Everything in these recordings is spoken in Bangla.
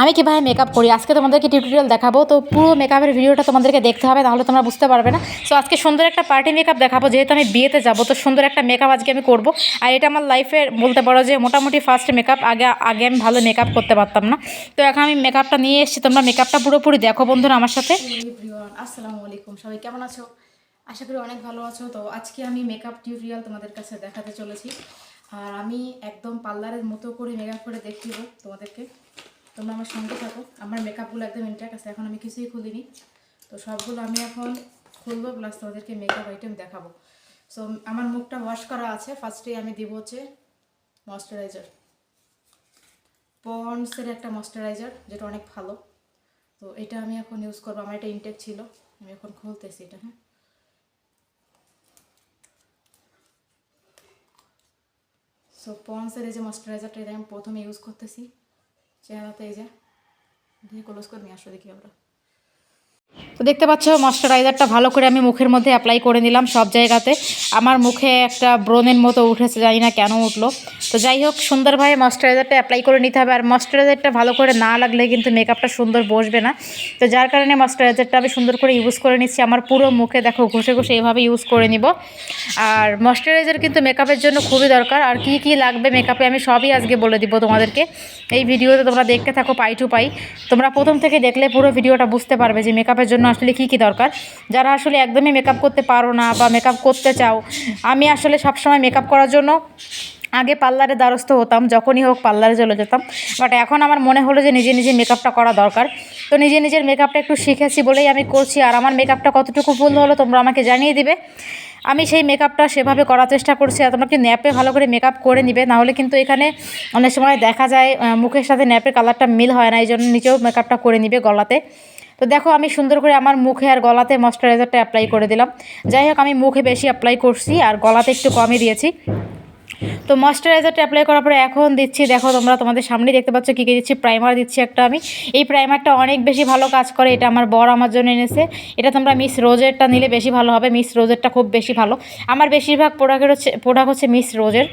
আমি কীভাবে মেকআপ করি? আজকে তোমাদেরকে টিউটোরিয়াল দেখাবো। তো পুরো মেকআপের ভিডিওটা তোমাদেরকে দেখতে হবে তাহলে তোমরা বুঝতে পারবে না। সো আজকে সুন্দর একটা পার্টি মেকআপ দেখাবো, যেহেতু আমি বিয়েতে যাব, তো সুন্দর একটা মেকআপ আজকে আমি করব। আর এটা আমার লাইফের বলতে পারো যে মোটামুটি ফার্স্ট মেকআপ আগে আগে আমি ভালো মেকআপ করতে পারতাম না। তো এখন আমি মেকআপটা নিয়ে এসেছি, তোমরা মেকআপটা পুরোপুরি দেখো, বন্ধুরা, আমার সাথে। আসসালামু আলাইকুম, সবাই কেমন আছো? আশা করি অনেক ভালো আছো। তো আজকে আমি মেকআপ টিউটোরিয়াল তোমাদের কাছে দেখাতে চলেছি। আর আমি একদম পার্লারের মতো করে মেকআপ করে দেখিয়ে দেবো তোমাদেরকে। তোমরা আমার সঙ্গে থাকো। আমার মেকআপগুলো একদম ইন্টাক আছে, এখন আমি কিছুই খুলিনি। তো সবগুলো আমি এখন খুলবো প্লাস তোমাদেরকে মেকআপ আইটেম দেখাবো। সো আমার মুখটা ওয়াশ করা আছে। ফার্স্টে আমি দিব হচ্ছে ময়শ্চারাইজার পন্ডসের একটা ময়শ্চারাইজার যেটা অনেক ভালো। তো এটা আমি এখন ইউজ করব। আমার এটা ইনটেক ছিল। আমি এখন খুলতেছি এটা হ্যাঁ। সো পন্ডসের এই যে ময়শ্চারাইজারটা এটা আমি প্রথমে ইউজ করতেছি। চেহারাতে এই যে দিয়ে ক্লোজ করে নিয়ে আসো দেখি আমরা তো দেখতে পাচ্ছ, ময়শ্চারাইজারটা ভালো করে আমি মুখের মধ্যে অ্যাপ্লাই করে নিলাম সব জায়গাতে। আমার মুখে একটা ব্রণের মতো উঠেছে, জানি না কেন উঠল। তো যাই হোক, সুন্দরভাবে ময়শ্চারাইজারটা অ্যাপ্লাই করে নিতে হবে। আর ময়শ্চারাইজারটা ভালো করে না লাগলে কিন্তু মেকআপটা সুন্দর বসবে না। তো যার কারণে ময়শ্চারাইজারটা আমি সুন্দর করে ইউজ করে নিচ্ছি। আমার পুরো মুখে দেখো, ঘষে ঘষে এভাবে ইউজ করে নিব। আর ময়শ্চারাইজার কিন্তু মেকআপের জন্য খুবই দরকার। আর কি কি লাগবে মেকআপে আমি সবই আজকে বলে দিব তোমাদেরকে। এই ভিডিওতে তোমরা দেখতে থাকো পাই টু পাই। তোমরা প্রথম থেকে দেখলে পুরো ভিডিওটা বুঝতে পারবে যে মেকআপের জন্য আসলে কী কী দরকার? যারা আসলে একদমই মেকআপ করতে পারো না বা মেকআপ করতে চাও, আমি আসলে সবসময় মেকআপ করার জন্য আগে পার্লারে দ্বারস্থ হতাম, যখনই হোক পার্লারে চলে যেতাম। বাট এখন আমার মনে হলো যে নিজে নিজে মেকআপটা করা দরকার। তো নিজে নিজের মেকআপটা একটু শিখেছি বলেই আমি করছি। আর আমার মেকআপটা কতটুকু ভুল হলো তোমরা আমাকে জানিয়ে দিবে। আমি সেই মেকআপটা সেভাবে করার চেষ্টা করছি। আর তোমরা কি ন্যাপে ভালো করে মেকআপ করে নিবে? নাহলে কিন্তু এখানে অনেক সময় দেখা যায় মুখের সাথে ন্যাপের কালারটা মিল হয় না। এই জন্য নিচেও মেকআপটা করে নিবে গলাতে। তো দেখো আমি সুন্দর করে আমার মুখে আর গলাতে ময়শ্চারাইজারটা অ্যাপ্লাই করে দিলাম। যাই হোক, আমি মুখে বেশি অ্যাপ্লাই করছি আর গলাতে একটু কমই দিয়েছি। তো ময়শ্চারাইজারটা অ্যাপ্লাই করার পরে এখন দিচ্ছি, দেখো তোমরা তোমাদের সামনেই দেখতে পাচ্ছ কী কী দিচ্ছি প্রাইমার দিচ্ছি একটা আমি। এই প্রাইমারটা অনেক বেশি ভালো কাজ করে, এটা আমার বর আমার জন্য এনেছে। এটা তোমরা মিস রোজেরটা নিলে বেশি ভালো হবে মিস রোজেরটা খুব বেশি ভালো। আমার বেশিরভাগ প্রোডাক্টের হচ্ছে প্রোডাক্ট হচ্ছে মিস রোজের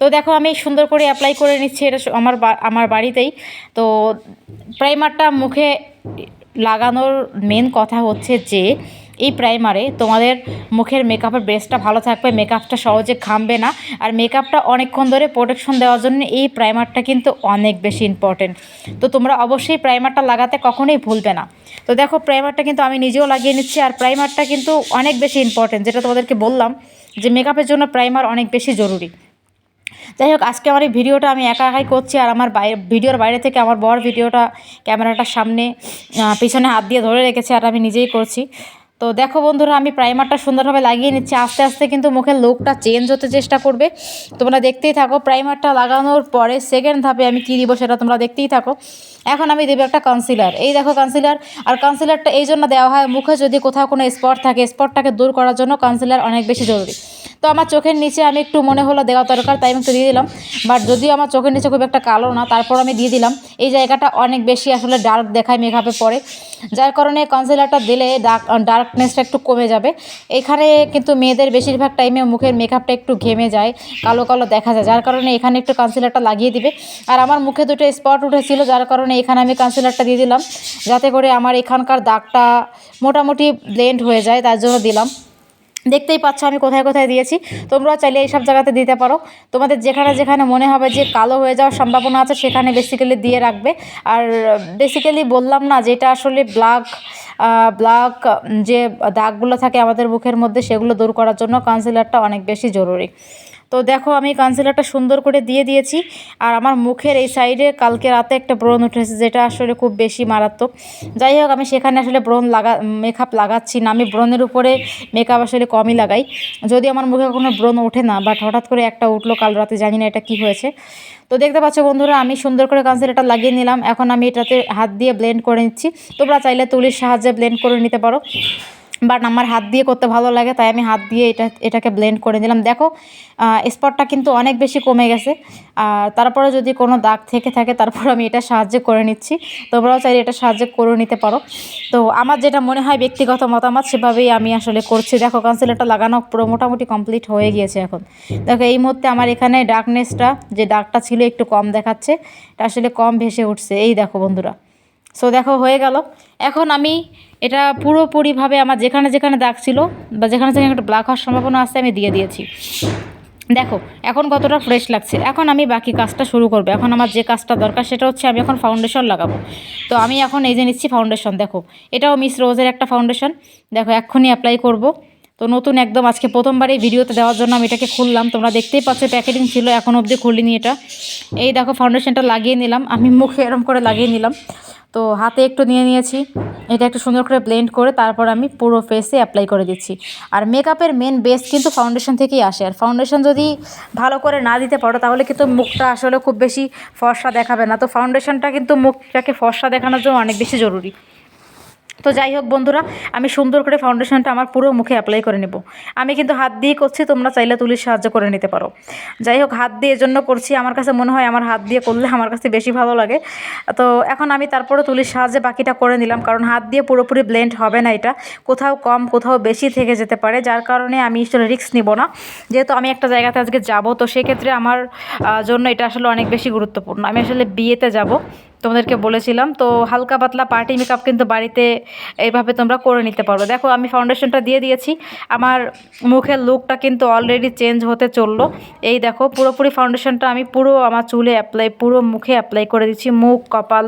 তো দেখো আমি সুন্দর করে অ্যাপ্লাই করে নিচ্ছি, এটা আমার আমার বাড়িতেই। তো প্রাইমারটা মুখে লাগানোর মেন কথা হচ্ছে যে, এই প্রাইমারে তোমাদের মুখের মেকআপের বেসটা ভালো থাকবে মেকআপটা সহজে ঘামবে না, আর মেকআপটা অনেকক্ষণ ধরে প্রোটেকশন দেওয়ার জন্য এই প্রাইমারটা কিন্তু অনেক বেশি ইম্পর্টেন্ট তো তোমরা অবশ্যই প্রাইমারটা লাগাতে কখনোই ভুলবে না। তো দেখো প্রাইমারটা কিন্তু আমি নিজেও লাগিয়ে নিচ্ছি, আর প্রাইমারটা কিন্তু অনেক বেশি ইম্পর্টেন্ট যেটা তোমাদেরকে বললাম যে মেকআপের জন্য প্রাইমার অনেক বেশি জরুরি। যাই হোক, আজকে আমার এই ভিডিওটা আমি একা একাই করছি আর আমার বাইরে, ভিডিওর বাইরে থেকে আমার বর ভিডিওটা ক্যামেরাটার সামনে পিছনে হাত দিয়ে ধরে রেখেছে আর আমি নিজেই করছি। তো দেখো বন্ধুরা, আমি প্রাইমারটা সুন্দরভাবে লাগিয়ে নিচ্ছি। আস্তে আস্তে কিন্তু মুখের লুকটা চেঞ্জ হতে চেষ্টা করবে। তোমরা দেখতেই থাকো প্রাইমারটা লাগানোর পরে সেকেন্ড ধাপে আমি কী দিব সেটা তোমরা দেখতেই থাকো। এখন আমি দেবো একটা কনসিলার এই দেখো কনসিলার আর কনসিলারটা এই জন্য দেওয়া হয়, মুখে যদি কোথাও কোনো স্পট থাকে স্পটটাকে দূর করার জন্য কনসিলার অনেক বেশি জরুরি। তো আমার চোখের নিচে আমি একটু মনে হলো দেওয়া দরকার, তাই আমি একটু দিয়ে দিলাম। বাট যদিও আমার চোখের নিচে খুব একটা কালো না, তারপর আমি দিয়ে দিলাম। এই জায়গাটা অনেক বেশি আসলে ডার্ক দেখায় মেকআপে পরে। যার কারণে কনসিলারটা দিলে ডার্ক ডার্কনেসটা একটু কমে যাবে। এখানে কিন্তু মেয়েদের বেশিরভাগ টাইমে মুখের মেকআপটা একটু ঘেমে যায়, কালো কালো দেখা যায়। যার কারণে এখানে একটু কনসিলারটা লাগিয়ে দিবে। আর আমার মুখে দুটো স্পট উঠেছিল, যার কারণে এখানে আমি কনসিলারটা দিয়ে দিলাম। যাতে করে আমার এখানকার দাগটা মোটামুটি ব্লেন্ড হয়ে যায়, তার জন্য দিলাম। দেখতেই পাচ্ছ আমি কোথায় কোথায় দিয়েছি। তোমরাও চাইলে এইসব জায়গাতে দিতে পারো। তোমাদের যেখানে যেখানে মনে হবে যে কালো হয়ে যাওয়ার সম্ভাবনা আছে, সেখানে বেসিক্যালি দিয়ে রাখবে। আর বেসিক্যালি বললাম না যেটা আসলে ব্ল্যাক ব্ল্যাক যে দাগগুলো থাকে আমাদের মুখের মধ্যে, সেগুলো দূর করার জন্য কাউন্সিলারটা অনেক বেশি জরুরি। তো দেখো আমি কনসিলারটা সুন্দর করে দিয়ে দিয়েছি। আর আমার মুখের এই সাইডে কালকে রাতে একটা ব্রণ উঠেছে, যেটা আসলে খুব বেশি মারাত্মক। যাই হোক, আমি সেখানে আসলে ব্রণ লাগা মেকআপ লাগাচ্ছি না। আমি ব্রণের উপরে মেকআপ আসলে কমই লাগাই। যদি আমার মুখে কোনো ব্রণ ওঠে না বাট হঠাৎ করে একটা উঠল কাল রাতে, জানি না এটা কি হয়েছে। তো দেখতে পাচ্ছ বন্ধুরা, আমি সুন্দর করে কনসিলারটা লাগিয়ে নিলাম। এখন আমি এটাতে হাত দিয়ে ব্লেন্ড করে নিচ্ছি। তোমরা চাইলে তুলির সাহায্যে ব্লেন্ড করে নিতে পারো। বাট আমার হাত দিয়ে করতে ভালো লাগে, তাই আমি হাত দিয়ে এটা, এটাকে ব্লেন্ড করে দিলাম দেখো স্পটটা কিন্তু অনেক বেশি কমে গেছে। আর তারপরে যদি কোনো দাগ থেকে থাকে, তারপর আমি এটা সাহায্য করে নিচ্ছি। তোমরাও চাইলে এটা সাহায্য করে নিতে পারো। তো আমার যেটা মনে হয় ব্যক্তিগত মতামত, সেভাবেই আমি আসলে করছি। দেখো কনসিলারটা লাগানো পুরো মোটামুটি কমপ্লিট হয়ে গিয়েছে এখন। দেখো, এই মুহূর্তে আমার এখানে ডার্কনেসটা যে দাগটা ছিল, একটু কম দেখাচ্ছে। এটা আসলে কম ভেসে উঠছে। এই দেখো, বন্ধুরা। সো দেখো, হয়ে গেল। এখন আমি এটা পুরোপুরিভাবে আমার যেখানে যেখানে দাগ ছিল বা যেখানে যেখানে একটা ব্ল্যাক হওয়ার সম্ভাবনা আছে, আমি দিয়ে দিয়েছি। দেখো, এখন কতটা ফ্রেশ লাগছে। এখন আমি বাকি কাজটা শুরু করব। এখন আমার যে কাজটা দরকার, সেটা হচ্ছে আমি এখন ফাউন্ডেশন লাগাবো। তো আমি এখন এই যে নিচ্ছি ফাউন্ডেশন দেখো। এটাও মিস রোজের একটা ফাউন্ডেশন দেখো, এক্ষুনি অ্যাপ্লাই করব। তো নতুন একদম আজকে প্রথমবার এই ভিডিওতে দেওয়ার জন্য আমি এটাকে খুললাম। তোমরা দেখতেই পাচ্ছ প্যাকেটিং ছিল, এখন অবধি খুলিনি এটা। এই দেখো ফাউন্ডেশনটা লাগিয়ে নিলাম। আমি মুখে এরম করে লাগিয়ে নিলাম। তো হাতে একটু নিয়ে নিয়েছি। এটা একটু সুন্দর করে ব্লেন্ড করে তারপর আমি পুরো ফেসে অ্যাপ্লাই করে দিচ্ছি। আর মেকআপের মেন বেস কিন্তু ফাউন্ডেশন থেকেই আসে। আর ফাউন্ডেশন যদি ভালো করে না দিতে পারো, তাহলে কিন্তু মুখটা আসলে খুব বেশি ফর্সা দেখাবে না। তো ফাউন্ডেশনটা কিন্তু মুখটাকে ফর্সা দেখানোর জন্য অনেক বেশি জরুরি। তো যাই হোক বন্ধুরা, আমি সুন্দর করে ফাউন্ডেশনটা আমার পুরো মুখে অ্যাপ্লাই করে নেব। আমি কিন্তু হাত দিয়ে করছি, তোমরা চাইলে তুলির সাহায্য করে নিতে পারো। যাই হোক, হাত দিয়ে এজন্য করছি, আমার কাছে মনে হয় আমার হাত দিয়ে করলে আমার কাছে বেশি ভালো লাগে। তো এখন আমি তারপরে তুলির সাহায্যে বাকিটা করে নিলাম, কারণ হাত দিয়ে পুরোপুরি ব্লেন্ড হবে না এটা। কোথাও কম, কোথাও বেশি থেকে যেতে পারে, যার কারণে আমি আসলে রিস্ক নিব না। যেহেতু আমি একটা জায়গাতে আজকে যাব, তো সেক্ষেত্রে আমার জন্য এটা আসলে অনেক বেশি গুরুত্বপূর্ণ। আমি আসলে বিয়েতে যাব। তোমাদেরকে বলেছিলাম তো হালকা পাতলা পার্টি মেকআপ কিন্তু বাড়িতে এইভাবে তোমরা করে নিতে পারবে। দেখো আমি ফাউন্ডেশনটা দিয়ে দিয়েছি আমার মুখের লুকটা কিন্তু অলরেডি চেঞ্জ হতে চলল। এই দেখো পুরোপুরি ফাউন্ডেশনটা আমি পুরো আমার চুলে অ্যাপ্লাই পুরো মুখে অ্যাপ্লাই করে দিচ্ছি মুখ কপাল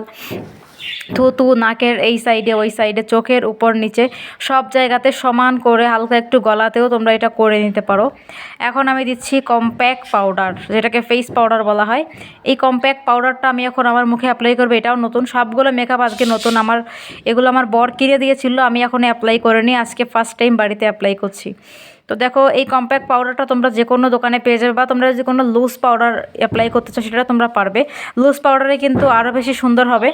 থুতু নাকের এই সাইডে ওই সাইডে চোখের উপর, নিচে সব জায়গাতে সমান করে হালকা একটু গলাতেও তোমরা এটা করে নিতে পারো। এখন আমি দিচ্ছি কম্প্যাক্ট পাউডার যেটাকে ফেস পাউডার বলা হয়। এই কম্প্যাক্ট পাউডারটা আমি এখন আমার মুখে অ্যাপ্লাই করব, এটাও নতুন। সবগুলো মেকআপ আজকে নতুন, আমার এগুলো আমার বর কিনে দিয়েছিল, আমি এখন অ্যাপ্লাই করে নিই আজকে ফার্স্ট টাইম বাড়িতে অ্যাপ্লাই করছি। তো দেখো, এই কম্প্যাক্ট পাউডারটা তোমরা যে কোনো দোকানে পেয়ে যাবে, বা তোমরা যে কোনো লুজ পাউডার অ্যাপ্লাই করতে চাও, সেটা তোমরা পারবে। লুজ পাউডারে কিন্তু আরও বেশি সুন্দর হবে।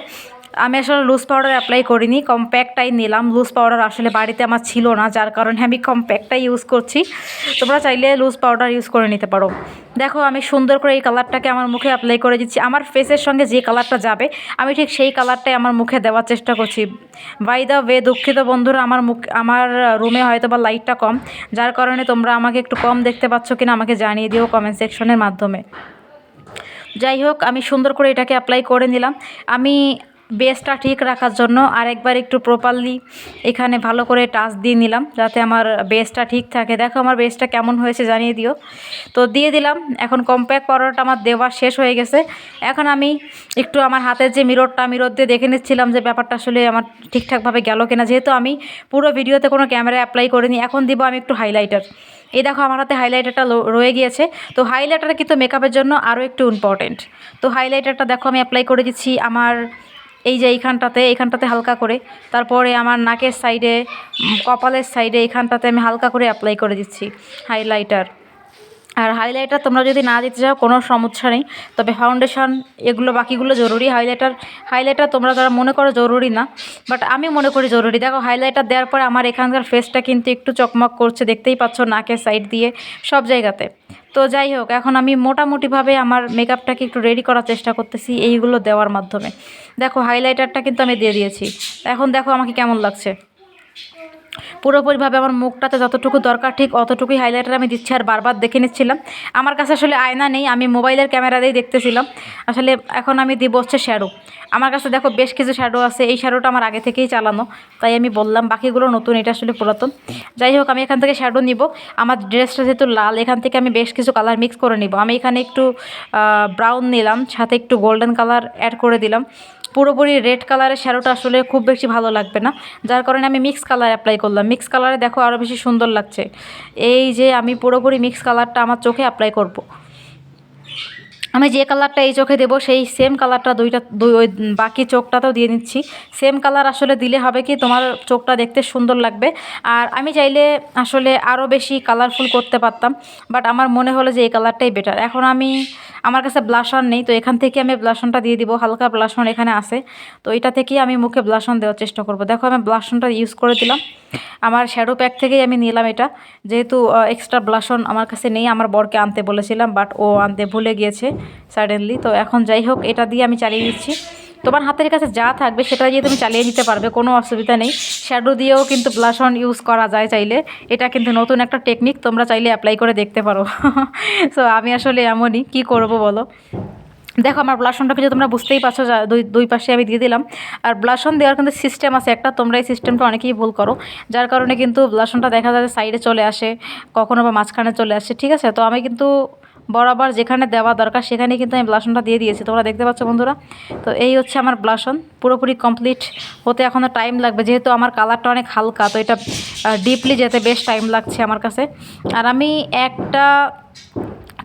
আমি আসলে লুজ পাউডার অ্যাপ্লাই করিনি কম্প্যাক্টটাই নিলাম। লুজ পাউডার আসলে বাড়িতে আমার ছিল না, যার কারণে আমি কম্প্যাক্টটাই ইউজ করছি। তোমরা চাইলে লুজ পাউডার ইউজ করে নিতে পারো। দেখো, আমি সুন্দর করে এই কালারটাকে আমার মুখে অ্যাপ্লাই করে দিচ্ছি। আমার ফেসের সঙ্গে যে কালারটা যাবে, আমি ঠিক সেই কালারটাই আমার মুখে দেওয়ার চেষ্টা করছি। বাই দ্য ওয়ে দুঃখিত বন্ধুরা, আমার মুখ, আমার রুমে হয়তো বা লাইটটা কম, যার কারণে তোমরা আমাকে একটু কম দেখতে পাচ্ছ কিনা আমাকে জানিয়ে দিও কমেন্ট সেকশনের মাধ্যমে। যাই হোক, আমি সুন্দর করে এটাকে অ্যাপ্লাই করে নিলাম। আমি বেসটা ঠিক রাখার জন্য আরেকবার একটু প্রপারলি এখানে ভালো করে টাচ দিয়ে নিলাম, যাতে আমার বেসটা ঠিক থাকে। দেখো আমার বেসটা কেমন হয়েছে জানিয়ে দিও। তো দিয়ে দিলাম, এখন কম্প্যাক্ট পাউডারটা আমার দেওয়া শেষ হয়ে গেছে। এখন আমি একটু আমার হাতের যে মিররটা মিরর দিয়ে দেখে নিচ্ছিলাম যে ব্যাপারটা আসলে আমার ঠিকঠাকভাবে গেল কিনা। যেহেতু আমি পুরো ভিডিওতে কোনো ক্যামেরা অ্যাপ্লাই করিনি, এখন দিব আমি একটু হাইলাইটার এই দেখো আমার হাতে হাইলাইটারটা রয়ে গিয়েছে। তো হাইলাইটার কিন্তু মেকআপের জন্য আরও একটু ইম্পর্টেন্ট তো হাইলাইটারটা দেখো আমি অ্যাপ্লাই করে দিচ্ছি আমার এই যে এইখানটাতে এইখানটাতে হালকা করে। তারপরে আমার নাকের সাইডে কপালের সাইডে এইখানটাতে আমি হালকা করে অ্যাপ্লাই করে দিচ্ছি হাইলাইটার আর হাইলাইটার তোমরা যদি না দিতে চাও, কোনো সমস্যা নেই। তবে ফাউন্ডেশন এগুলো, বাকিগুলো জরুরি। হাইলাইটার হাইলাইটার তোমরা যারা মনে করো জরুরি না বাট আমি মনে করি জরুরি। দেখো হাইলাইটার দেওয়ার পরে আমার এখানকার ফেসটা কিন্তু একটু চকমক করছে। দেখতেই পাচ্ছ নাকের সাইড দিয়ে, সব জায়গাতে। তো যাই হোক, এখন আমি মোটামুটিভাবে আমার মেকআপটাকে একটু রেডি করার চেষ্টা করতেছি এইগুলো দেওয়ার মাধ্যমে। দেখো হাইলাইটারটা কিন্তু আমি দিয়ে দিয়েছি। এখন দেখো আমাকে কেমন লাগছে। পুরোপুরিভাবে আমার মুখটাতে যতটুকু দরকার, ঠিক অতটুকুই হাইলাইটার আমি দিচ্ছি আর বারবার দেখে নিচ্ছিলাম। আমার কাছে আসলে আয়না নেই, আমি মোবাইলের ক্যামেরা দিয়েই দেখতেছিলাম। আসলে এখন আমি দিব হচ্ছে শ্যাডো আমার কাছে দেখো বেশ কিছু শ্যাডো আছে, এই শ্যাডোটা আমার আগে থেকেই চালানো, তাই আমি বললাম বাকিগুলো নতুন, এটা আসলে পুরাতন। যাই হোক, আমি এখান থেকে শ্যাডো নিব। আমার ড্রেসটা যেহেতু লাল, এখান থেকে আমি বেশ কিছু কালার মিক্স করে নিব। আমি এখানে একটু ব্রাউন নিলাম, সাথে একটু গোল্ডেন কালার অ্যাড করে দিলাম। পুরোপুরি রেড কালারের শ্যাডোটা আসলে খুব বেশি ভালো লাগবে না। যার কারণে আমি মিক্স কালার অ্যাপ্লাই করলাম। মিক্স কালারে দেখো আরও বেশি সুন্দর লাগছে। এই যে আমি পুরোপুরি মিক্স কালারটা আমার চোখে অ্যাপ্লাই করব। আমি যে কালারটা এই চোখে দেবো, সেই সেম কালারটা দুইটা, দুই ওই বাকি চোখটাতেও দিয়ে নিচ্ছি। সেম কালার আসলে দিলে হবে কি, তোমার চোখটা দেখতে সুন্দর লাগবে। আর আমি চাইলে আসলে আরও বেশি কালারফুল করতে পারতাম বাট আমার মনে হলো যে এই কালারটাই বেটার এখন আমি, আমার কাছে ব্লাশন নেই, তো এখান থেকে আমি ব্লাশনটা দিয়ে দিব, হালকা ব্লাশন এখানে আছে। তো এটা থেকেই আমি মুখে ব্লাশন দেওয়ার চেষ্টা করব। দেখো, আমি ব্লাশনটা ইউজ করে দিলাম। আমার শ্যাডো প্যাক থেকেই আমি নিলাম এটা। যেহেতু এক্সট্রা ব্লাশন আমার কাছে নেই, আমার বরকে আনতে বলেছিলাম বাট ও আনতে ভুলে গিয়েছে। সাডেনলি তো এখন যাই হোক, এটা দিয়ে আমি চালিয়ে দিচ্ছি তোমার হাতের কাছে যা থাকবে, সেটা দিয়ে তুমি চালিয়ে নিতে পারবে, কোনো অসুবিধা নেই। শ্যাডো দিয়েও কিন্তু ব্লাশন ইউজ করা যায় চাইলে। এটা কিন্তু নতুন একটা টেকনিক তোমরা চাইলে অ্যাপ্লাই করে দেখতে পারো। সো আমি আসলে এমনই, কি করব বলো? দেখো, আমার ব্লাশনটা কিছু তোমরা বুঝতেই পারছ দুই দুই পাশে আমি দিয়ে দিলাম। আর ব্লাশন দেওয়ার কিন্তু সিস্টেম আছে একটা, তোমরা এই সিস্টেমটা অনেকেই ভুল করো। যার কারণে কিন্তু ব্লাশনটা দেখা যায় সাইডে চলে আসে, কখনো বা মাঝখানে চলে আসে, ঠিক আছে? তো আমি কিন্তু বরাবর যেখানে দেওয়া দরকার সেখানে কিন্তু আমি ব্লাশনটা দিয়ে দিয়েছি। তোমরা দেখতে পাচ্ছ বন্ধুরা? তো এই হচ্ছে আমার ব্লাশন পুরোপুরি কমপ্লিট হতে এখনও টাইম লাগবে। যেহেতু আমার কালারটা অনেক হালকা, তো এটা ডিপলি যেতে বেশ টাইম লাগছে আমার কাছে। আর আমি একটা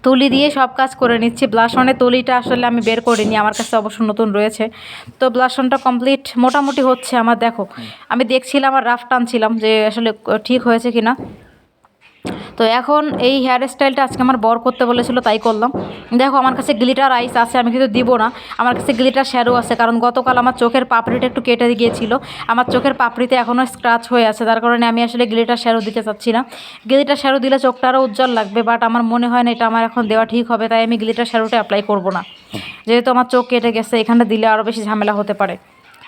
তুলি দিয়ে সব কাজ করে নিচ্ছি। ব্লাশনের তুলিটা আসলে আমি বের করিনি। আমার কাছে অবশ্য নতুন রয়েছে। তো ব্লাশনটা কমপ্লিট মোটামুটি হচ্ছে আমার, দেখো, আমি দেখছিলাম আর রাফ টানছিলাম যে আসলে ঠিক হয়েছে কি না তো এখন এই হেয়ার স্টাইলটা আজকে আমার বর করতে বলেছিল, তাই করলাম। দেখো, আমার কাছে গ্লিটার আইস আছে, আমি কিন্তু দিব না। আমার কাছে গ্লিটার শ্যাডো আছে, কারণ গতকাল আমার চোখের পাপড়িটা একটু কেটে গিয়েছিল। আমার চোখের পাপড়িতে এখনও স্ক্রাচ হয়ে আছে তার কারণে আমি আসলে গ্লিটার শ্যাডো দিতে চাচ্ছি না। গ্লিটার শ্যাডো দিলে চোখটা আরও উজ্জ্বল লাগবে বাট আমার মনে হয় না এটা আমার এখন দেওয়া ঠিক হবে, তাই আমি গ্লিটার শ্যাডোটা অ্যাপ্লাই করব না। যেহেতু আমার চোখ কেটে গেছে, এখানে দিলে আরও বেশি ঝামেলা হতে পারে।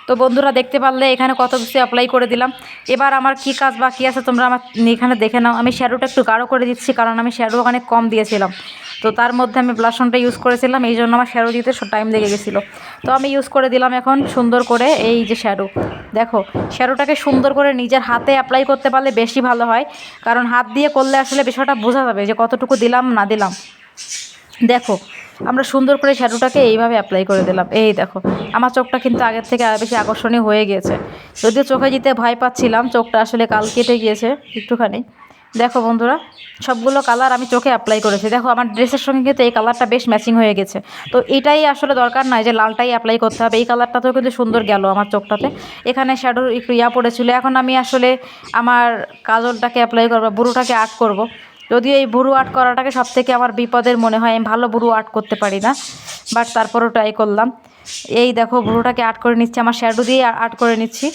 তো বন্ধুরা দেখতে পারলে এখানে কত কিছু অ্যাপ্লাই করে দিলাম। এবার আমার কি কাজ বাকি আছে তোমরা আমার এখানে দেখে নাও। আমি শ্যাডোটা একটু গাঢ় করে দিচ্ছি, কারণ আমি শ্যাডো অনেক কম দিয়েছিলাম। তো তার মধ্যে আমি ব্লাশনটা ইউজ করেছিলাম, এই জন্য আমার শ্যাডো দিতে টাইম লেগে গেছিল। তো আমি ইউজ করে দিলাম এখন সুন্দর করে এই যে শ্যাডো দেখো শ্যাডোটাকে সুন্দর করে নিজের হাতে অ্যাপ্লাই করতে পারলে বেশি ভালো হয়, কারণ হাত দিয়ে করলে আসলে বিষয়টা বোঝা যাবে যে কতটুকু দিলাম, না দিলাম। দেখো আমরা সুন্দর করে শ্যাডোটাকে এইভাবে অ্যাপ্লাই করে দিলাম। এই দেখো আমার চোখটা কিন্তু আগের থেকে আর বেশি আকর্ষণীয় হয়ে গিয়েছে। যদিও চোখে দিতে ভয় পাচ্ছিলাম চোখটা আসলে কাল কেটে গিয়েছে একটুখানি। দেখো বন্ধুরা সবগুলো কালার আমি চোখে অ্যাপ্লাই করেছি। দেখো আমার ড্রেসের সঙ্গে কিন্তু এই কালারটা বেশ ম্যাচিং হয়ে গেছে। তো এটাই আসলে দরকার নয় যে লালটাই অ্যাপ্লাই করতে হবে। এই কালারটাতেও কিন্তু সুন্দর গেল আমার চোখটাতে। এখানে শ্যাডোর একটু ইয়া পড়েছিল। এখন আমি আসলে আমার কাজলটাকে অ্যাপ্লাই করব বুড়োটাকে আর্ট করব। যদিও এই বুড়ো আর্ট করাটাকে সব থেকে আমার বিপদের মনে হয়, আমি ভালো বুড়ো আর্ট করতে পারি না বাট তারপরেও ট্রাই করলাম। এই দেখো, বুড়োটাকে আর্ট করে নিচ্ছি, আমার শ্যাডো দিয়ে আর্ট করে নিচ্ছি।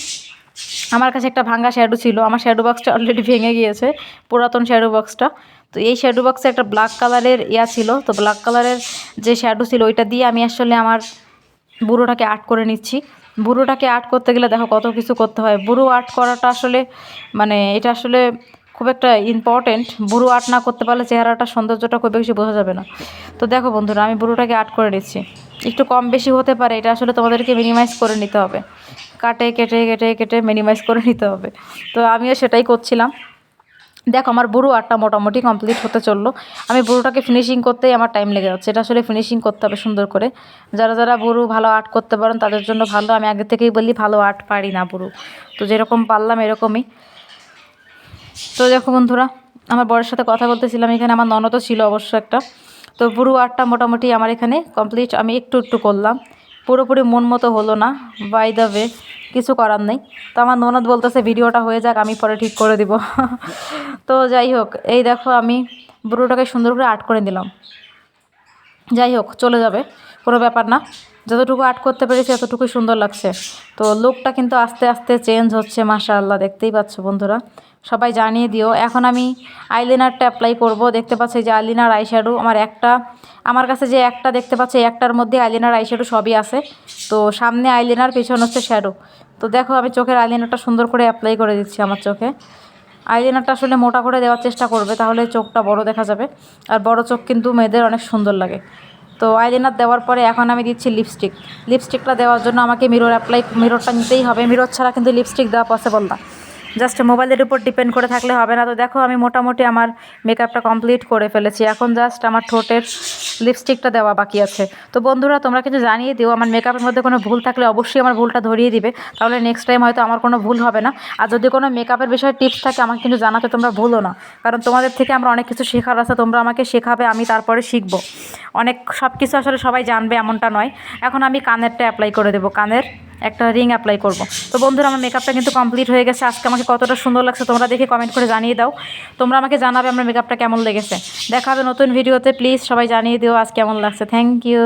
আমার কাছে একটা ভাঙ্গা শ্যাডো ছিল, আমার শ্যাডো বক্সটা অলরেডি ভেঙে গিয়েছে, পুরাতন শ্যাডো বক্সটা তো এই শ্যাডো বক্সে একটা ব্ল্যাক কালারের ইয়া ছিল, তো ব্ল্যাক কালারের যে শ্যাডো ছিল, ওইটা দিয়ে আমি আসলে আমার বুড়োটাকে আর্ট করে নিচ্ছি। বুড়োটাকে আর্ট করতে গেলে দেখো কত কিছু করতে হয়। বুড়ো আর্ট করাটা আসলে মানে এটা আসলে খুব একটা ইম্পর্টেন্ট বুড়ো আর্ট না করতে পারলে চেহারাটা, সৌন্দর্যটা খুব বেশি বোঝা যাবে না। তো দেখো বন্ধুরা, আমি বুড়োটাকে আর্ট করে নিচ্ছি। একটু কম বেশি হতে পারে, এটা আসলে তোমাদেরকে মিনিমাইজ করে নিতে হবে। কাটে, কেটে কেটে কেটে মিনিমাইজ করে নিতে হবে। তো আমিও সেটাই করছিলাম। দেখো, আমার বুড়ো আর্টটা মোটামুটি কমপ্লিট হতে চলল। আমি বুড়োটাকে ফিনিশিং করতেই আমার টাইম লেগে যাচ্ছে। এটা আসলে ফিনিশিং করতে হবে সুন্দর করে। যারা যারা বুড়ো ভালো আর্ট করতে পারেন, তাদের জন্য ভালো। আমি আগে থেকেই বলি, ভালো আর্ট পারি না বুড়ো। তো যেরকম পারলাম, এরকমই। তো দেখো বন্ধুরা, আমার বরের সাথে কথা বলতেছিলাম, এখানে আমার ননদও ছিল অবশ্য একটা। তো পুরো আর্টটা মোটামুটি আমার এখানে কমপ্লিট আমি একটু একটু করলাম। পুরোপুরি মন মতো হলো না বাই দ্য ওয়ে কিছু করার নেই। তো আমার ননদ বলতেছে, ভিডিওটা হয়ে যাক, আমি পরে ঠিক করে দিব। তো যাই হোক, এই দেখো আমি বুড়োটাকে সুন্দর করে আর্ট করে দিলাম যাই হোক, চলে যাবে, কোনো ব্যাপার না। যতটুকু আর্ট করতে পেরেছি ততটুকুই সুন্দর লাগছে। তো লুকটা কিন্তু আস্তে আস্তে চেঞ্জ হচ্ছে, মাশাআল্লাহ, দেখতেই পাচ্ছ বন্ধুরা। সবাই জানিয়ে দিও। এখন আমি আইলাইনারটা অ্যাপ্লাই করব। দেখতে পাচ্ছি যে আইলাইনার আইশ্যাডো আমার একটা, আমার কাছে যে একটা দেখতে পাচ্ছি একটার মধ্যে আইলাইনার আইশ্যাডো সবই আছে। তো সামনে আইলাইনার পেছন হচ্ছে শ্যাডো তো দেখো, আমি চোখের আইলাইনারটা সুন্দর করে অ্যাপ্লাই করে দিচ্ছি আমার চোখে। আইলাইনারটা আসলে মোটা করে দেওয়ার চেষ্টা করবে, তাহলে চোখটা বড় দেখা যাবে। আর বড় চোখ কিন্তু মেয়েদের অনেক সুন্দর লাগে। তো আইলাইনার দেওয়ার পরে এখন আমি দিচ্ছি লিপস্টিক লিপস্টিকটা দেওয়ার জন্য আমাকে মিরর অ্যাপ্লাই মিররটা নিতেই হবে। মিরর ছাড়া কিন্তু লিপস্টিক দেওয়া পসিবল না। জাস্ট মোবাইলের উপর ডিপেন্ড করে থাকলে হবে না। তো দেখো, আমি মোটামুটি আমার মেকআপটা কমপ্লিট করে ফেলেছি। এখন জাস্ট আমার ঠোঁটের লিপস্টিকটা দেওয়া বাকি আছে। তো বন্ধুরা, তোমরা কিন্তু জানিয়ে দিও। আমার মেকআপের মধ্যে কোনো ভুল থাকলে অবশ্যই আমার ভুলটা ধরিয়ে দিবে। তাহলে নেক্সট টাইম হয়তো আমার কোনো ভুল হবে না। আর যদি কোনো মেকআপের বিষয়ে টিপস থাকে, আমাকে কিন্তু জানাতে তোমরা ভুলো না। কারণ তোমাদের থেকে আমরা অনেক কিছু শেখার আছে। তোমরা আমাকে শেখাবে, আমি তারপরে শিখব। অনেক সব কিছু আসলে সবাই জানবে, এমনটা নয়। এখন আমি কানেরটা অ্যাপ্লাই করে দেবো। কানের একটা রিং অ্যাপ্লাই করব। তো বন্ধুরা, আমার মেকআপটা কিন্তু কমপ্লিট হয়ে গেছে। আজকে আমাকে কতটা সুন্দর লাগছে তোমরা দেখে কমেন্ট করে জানিয়ে দাও। তোমরা আমাকে জানাবে আমার মেকআপটা কেমন লেগেছে। দেখাবে নতুন ভিডিওতে প্লিজ সবাই জানিয়ে দিও আজ কেমন লাগছে। Thank you